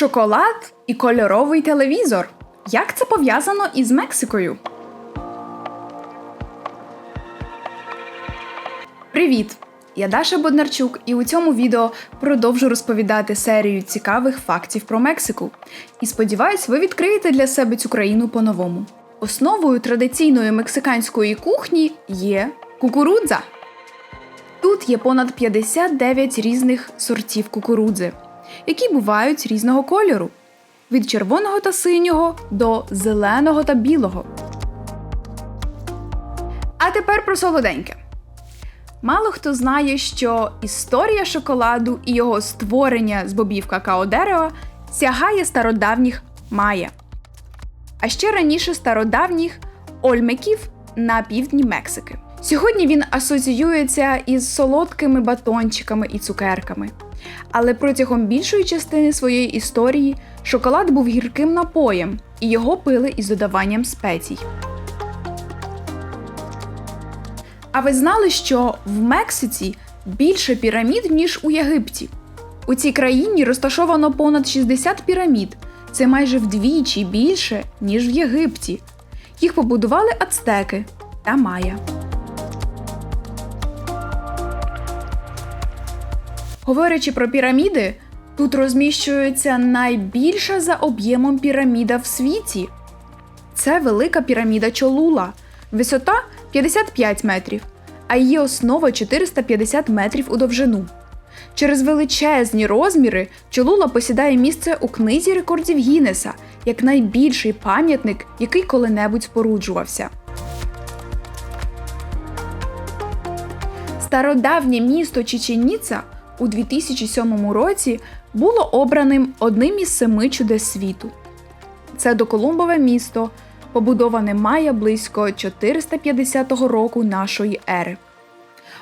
Шоколад і кольоровий телевізор. Як це пов'язано із Мексикою? Привіт! Я Даша Боднарчук, і у цьому відео продовжу розповідати серію цікавих фактів про Мексику. І сподіваюсь, ви відкриєте для себе цю країну по-новому. Основою традиційної мексиканської кухні є кукурудза. Тут є понад 59 різних сортів кукурудзи, які бувають різного кольору від червоного та синього до зеленого та білого. А тепер про солоденьке. Мало хто знає, що історія шоколаду і його створення з бобів какао дерева сягає стародавніх майя, а ще раніше стародавніх ольмеків на півдні Мексики. Сьогодні він асоціюється із солодкими батончиками і цукерками. Але протягом більшої частини своєї історії шоколад був гірким напоєм, і його пили із додаванням спецій. А ви знали, що в Мексиці більше пірамід, ніж у Єгипті? У цій країні розташовано понад 60 пірамід. Це майже вдвічі більше, ніж в Єгипті. Їх побудували ацтеки та майя. Говорячи про піраміди, тут розміщується найбільша за об'ємом піраміда в світі. Це велика піраміда Чолула, висота 55 метрів, а її основа 450 метрів у довжину. Через величезні розміри Чолула посідає місце у книзі рекордів Гіннеса як найбільший пам'ятник, який коли-небудь споруджувався. Стародавнє місто Чеченіца у 2007 році було обраним одним із семи чудес світу. Це доколумбове місто, побудоване Майя близько 450 року нашої ери.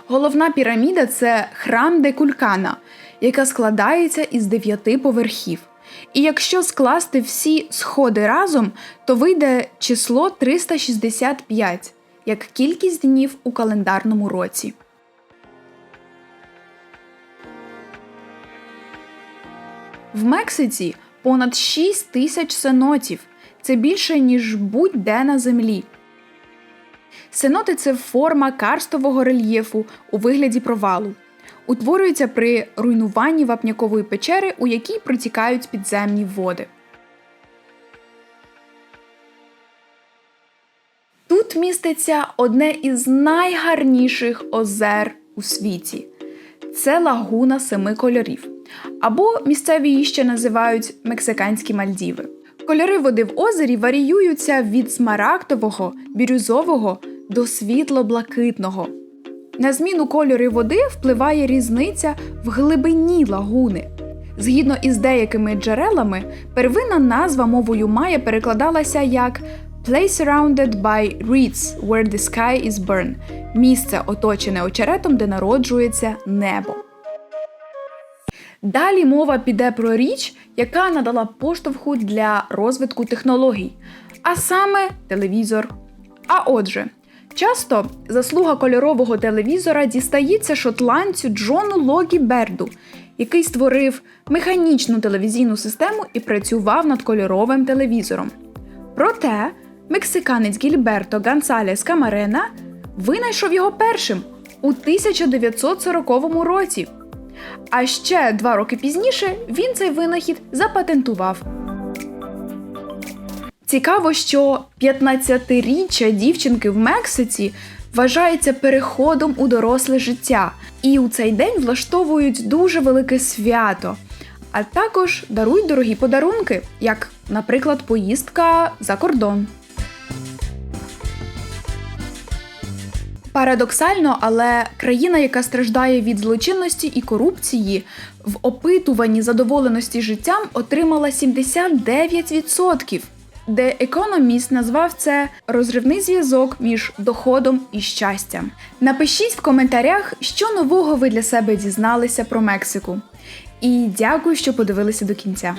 Головна піраміда це храм де Кулькана, яка складається із дев'яти поверхів. І якщо скласти всі сходи разом, то вийде число 365 як кількість днів у календарному році. В Мексиці понад 6 тисяч сенотів. Це більше, ніж будь-де на землі. Сеноти це форма карстового рельєфу у вигляді провалу. Утворюється при руйнуванні вапнякової печери, у якій протікають підземні води. Тут міститься одне із найгарніших озер у світі це лагуна семи кольорів. Або місцеві її ще називають мексиканські Мальдіви. Кольори води в озері варіюються від смарагдового, бірюзового до світло-блакитного. На зміну кольори води впливає різниця в глибині лагуни. Згідно із деякими джерелами, первинна назва мовою Майя перекладалася як Place surrounded by reeds where the sky is burned місце, оточене очеретом, де народжується небо. Далі мова піде про річ, яка надала поштовху для розвитку технологій, а саме телевізор. А отже, часто заслуга кольорового телевізора дістається шотландцю Джону Логі Берду, який створив механічну телевізійну систему і працював над кольоровим телевізором. Проте мексиканець Гільберто Гансалес Камарена винайшов його першим у 1940 році. А ще два роки пізніше він цей винахід запатентував. Цікаво, що 15-річчя дівчинки в Мексиці вважається переходом у доросле життя, і у цей день влаштовують дуже велике свято, а також дарують дорогі подарунки, як, наприклад, поїздка за кордон. Парадоксально, але країна, яка страждає від злочинності і корупції, в опитуванні задоволеності життям отримала 79%. The Economist назвав це розривний зв'язок між доходом і щастям. Напишіть в коментарях, що нового ви для себе дізналися про Мексику. І дякую, що подивилися до кінця.